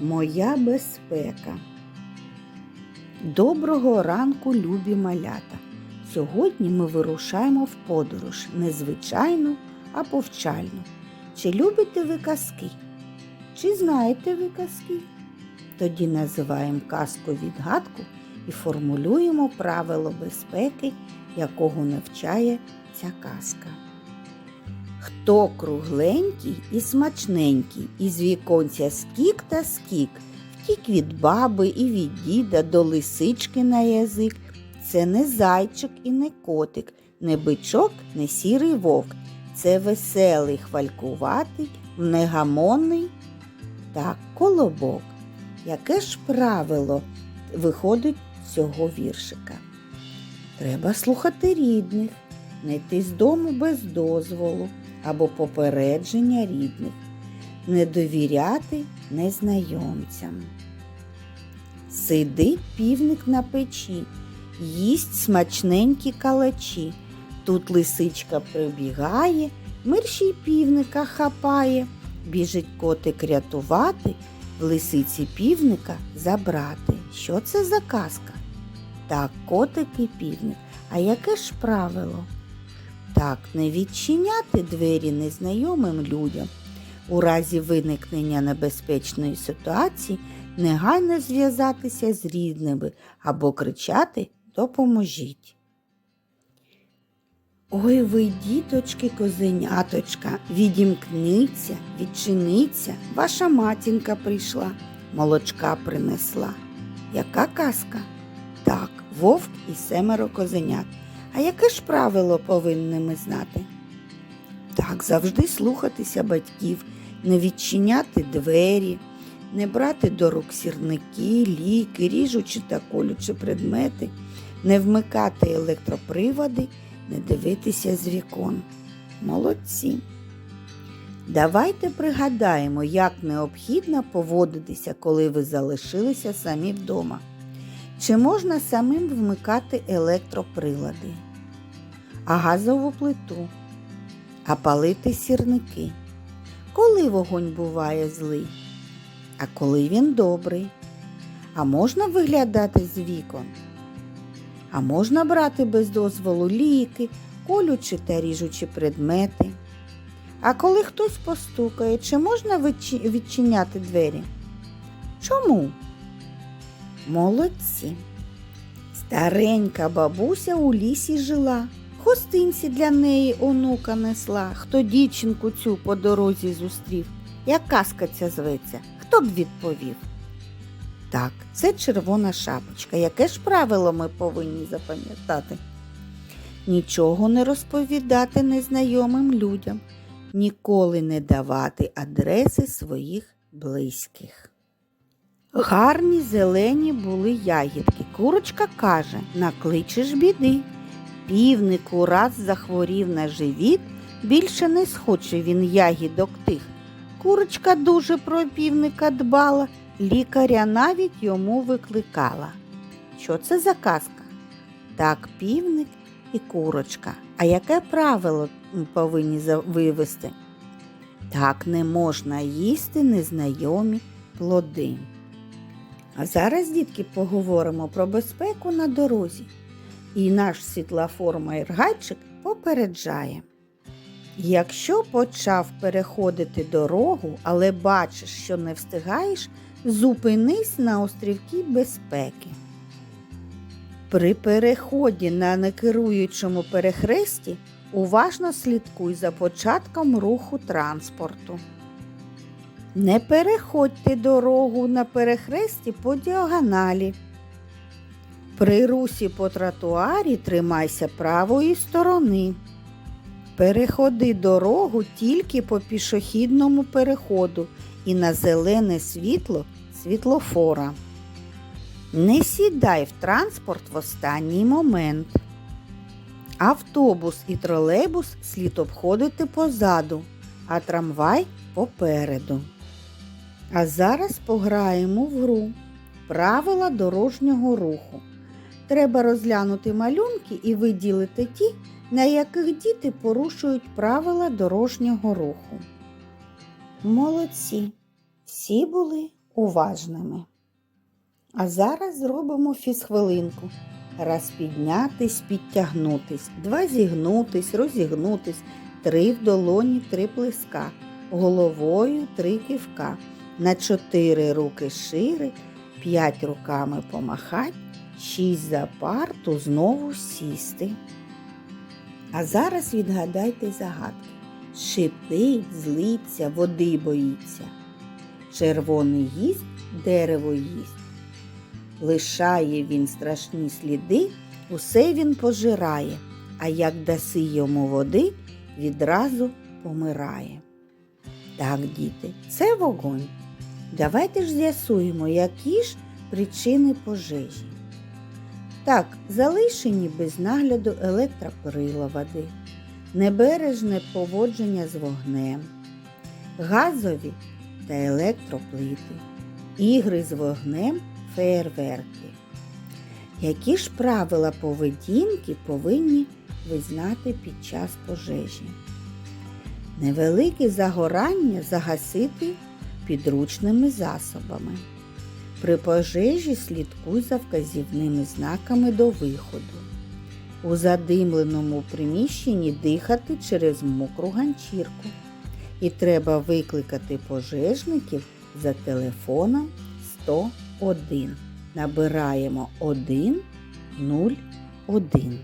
Моя безпека. Доброго ранку, любі малята. Сьогодні ми вирушаємо в подорож незвичайну, а повчальну. Чи любите ви казки? Чи знаєте ви казки? Тоді називаємо казку відгадку і формулюємо правило безпеки, якого навчає ця казка. Хто кругленький і смачненький, із віконця скік та скік, втік від баби і від діда до лисички на язик. Це не зайчик і не котик, не бичок, не сірий вовк. Це веселий, хвалькуватий, негамонний та колобок. Яке ж правило виходить з цього віршика? Треба слухати рідних, не йти з дому без дозволу або попередження рідних, не довіряти незнайомцям. Сидить півник на печі, їсть смачненькі калачі. Тут лисичка прибігає, мерщій півника хапає, біжить котик рятувати, в лисиці півника забрати. Що це за казка? Так, котик і півник. А яке ж правило? Так, не відчиняти двері незнайомим людям. У разі виникнення небезпечної ситуації негайно зв'язатися з рідними або кричати Допоможіть. Ой ви, діточки, козеняточка, відімкніться, відчиниться, ваша матінка прийшла, молочка принесла. Яка казка? Так, вовк і семеро козенят. А яке ж правило повинні ми знати? Так, завжди слухатися батьків, не відчиняти двері, не брати до рук сірники, ліки, ріжучі та колючі предмети, не вмикати електроприводи, не дивитися з вікон. Молодці. Давайте пригадаємо, як необхідно поводитися, коли ви залишилися самі вдома. Чи можна самим вмикати електроприлади, а газову плиту, а палити сірники? Коли вогонь буває злий, а коли він добрий? А можна виглядати з вікон? А можна брати без дозволу ліки, колючі та ріжучі предмети? А коли хтось постукає, чи можна відчиняти двері? Чому? Молодці. Старенька бабуся у лісі жила, хостинці для неї онука несла, хто дівчинку цю по дорозі зустрів. Як казка зветься, хто б відповів? Так, це червона шапочка. Яке ж правило ми повинні запам'ятати? Нічого не розповідати незнайомим людям, ніколи не давати адреси своїх близьких. Гарні зелені були ягідки. Курочка каже, накличеш біди. Півнику раз захворів на живіт, більше не схоче він ягідок тих. Курочка дуже про півника дбала, лікаря навіть йому викликала. Що це за казка? Так, півник і курочка. А яке правило повинні вивести? Так не можна їсти незнайомі плоди. А зараз, дітки, поговоримо про безпеку на дорозі. І наш світлофор Майргайчик попереджає. Якщо почав переходити дорогу, але бачиш, що не встигаєш, зупинись на острівки безпеки. При переході на некеруючому перехресті уважно слідкуй за початком руху транспорту. Не переходьте дорогу на перехресті по діагоналі. При русі по тротуарі тримайся правої сторони. Переходи дорогу тільки по пішохідному переходу і на зелене світло світлофора. Не сідай в транспорт в останній момент. Автобус і тролейбус слід обходити позаду, а трамвай попереду. А зараз пограємо в гру Правила дорожнього руху. Треба розглянути малюнки і виділити ті, на яких діти порушують правила дорожнього руху. Молодці! Всі були уважними. А зараз зробимо фізхвилинку. Раз піднятись, підтягнутись, два зігнутись, розігнутись, три в долоні, три плеска, головою три кивка, на чотири руки шири, п'ять руками помахать, шість за парту знову сісти. А зараз відгадайте загадки. Шипить, злиться, води боїться. Червоний їсть, дерево їсть. Лишає він страшні сліди, усе він пожирає, а як даси йому води, відразу помирає. Так, діти, це вогонь. Давайте ж з'ясуємо, які ж причини пожежі. Так, залишені без нагляду електроприлади, небережне поводження з вогнем, газові та електроплити, ігри з вогнем, феєрверки. Які ж правила поведінки повинні ви знати під час пожежі? Невелике загорання загасити підручними засобами. При пожежі слідкуй за вказівними знаками до виходу. У задимленому приміщенні дихати через мокру ганчірку. І треба викликати пожежників за телефоном 101. Набираємо 1 0 1.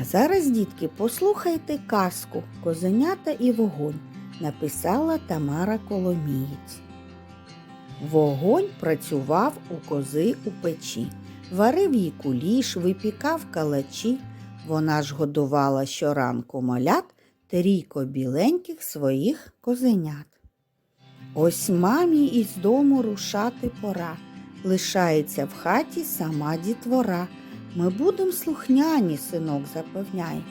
А зараз, дітки, послухайте казку Козенята і вогонь написала Тамара Коломієць. Вогонь працював у кози у печі, варив їй куліш, випікав калачі. Вона ж годувала щоранку малят трійко біленьких своїх козенят. Ось мамі із дому рушати пора. Лишається в хаті сама дітвора. Ми будем слухняні, синок запевняє.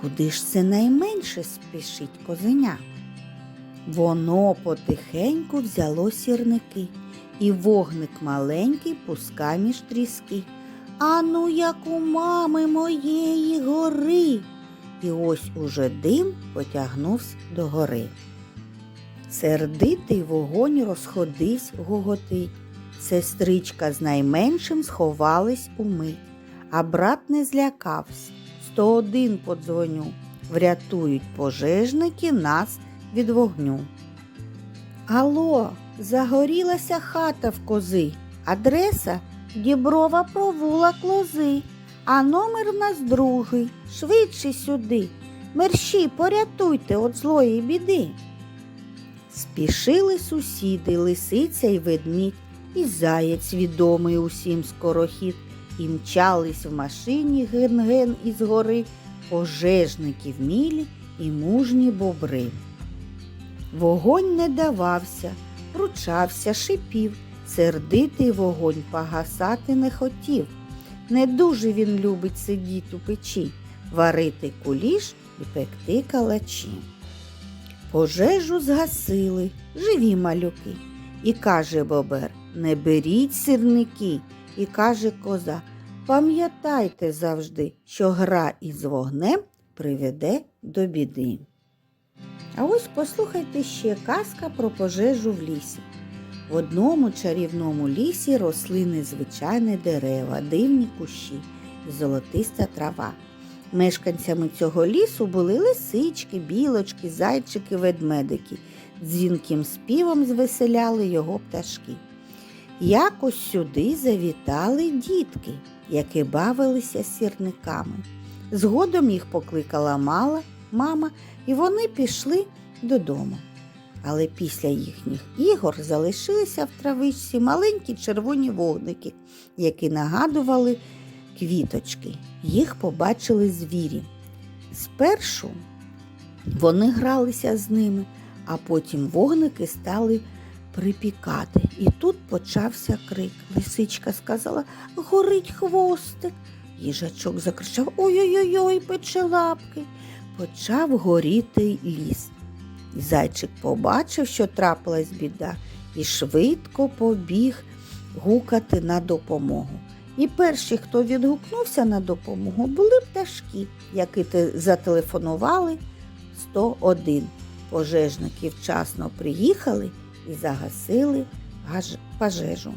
Куди ж це найменше спішить козеня? Воно потихеньку взяло сірники, і вогник маленький пуска між тріски. Ану, як у мами моєї гори. І ось уже дим потягнувся до гори. Сердитий вогонь розходився гоготить. Сестричка з найменшим сховались умить, а брат не злякався. 101 подзвоню. Врятують пожежники нас від вогню. Алло, загорілася хата в кози. Адреса Діброва провулок лози, а номер в нас другий. Швидше сюди. Мерщі, порятуйте від злої біди. Спішили сусіди, лисиця й ведмідь, і заєць відомий усім скорохід, і мчались в машині ген-ген із гори, пожежники вмілі і мужні бобри. Вогонь не давався, ручався, шипів, сердитий вогонь погасати не хотів. Не дуже він любить сидіти у печі, варити куліш і пекти калачі. Пожежу згасили, живі малюки. І каже бобер, не беріть сірники. І каже коза, пам'ятайте завжди, що гра із вогнем приведе до біди. А ось послухайте ще казка про пожежу в лісі. В одному чарівному лісі росли незвичайні дерева, дивні кущі, золотиста трава. Мешканцями цього лісу були лисички, білочки, зайчики, ведмедики. Дзвінким співом звеселяли його пташки. Якось сюди завітали дітки, які бавилися сірниками. Згодом їх покликала мала мама, і вони пішли додому. Але після їхніх ігор залишилися в травичці маленькі червоні вогники, які нагадували квіточки. Їх побачили звірі. Спершу вони гралися з ними, а потім вогники стали припікати. І тут почався крик. Лисичка сказала Горить хвостик. Їжачок закричав Ой-ой-ой, ой пече лапки. Почав горіти ліс. Зайчик побачив, що трапилась біда, і швидко побіг гукати на допомогу. І перші, хто відгукнувся на допомогу, були пташки, які зателефонували 101. Пожежники вчасно приїхали і загасили пожежу.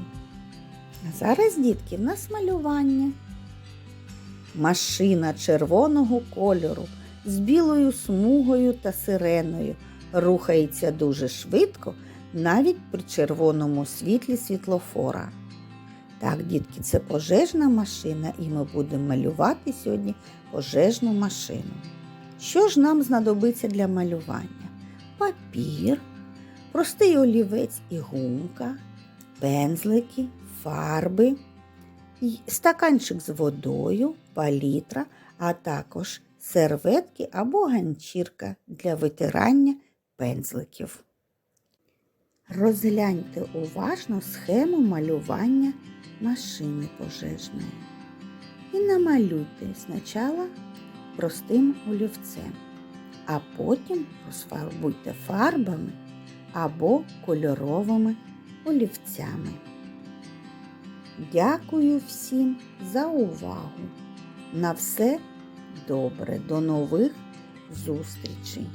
А зараз, дітки, в нас малювання. Машина червоного кольору з білою смугою та сиреною рухається дуже швидко, навіть при червоному світлі світлофора. Так, дітки, це пожежна машина, і ми будемо малювати сьогодні пожежну машину. Що ж нам знадобиться для малювання? Папір, простий олівець і гумка, пензлики, фарби, стаканчик з водою, палітра, а також серветки або ганчірка для витирання пензликів. Розгляньте уважно схему малювання машини пожежної. І намалюйте спочатку простим олівцем, а потім розфарбуйте фарбами або кольоровими олівцями. Дякую всім за увагу. На все добре. До нових зустрічей!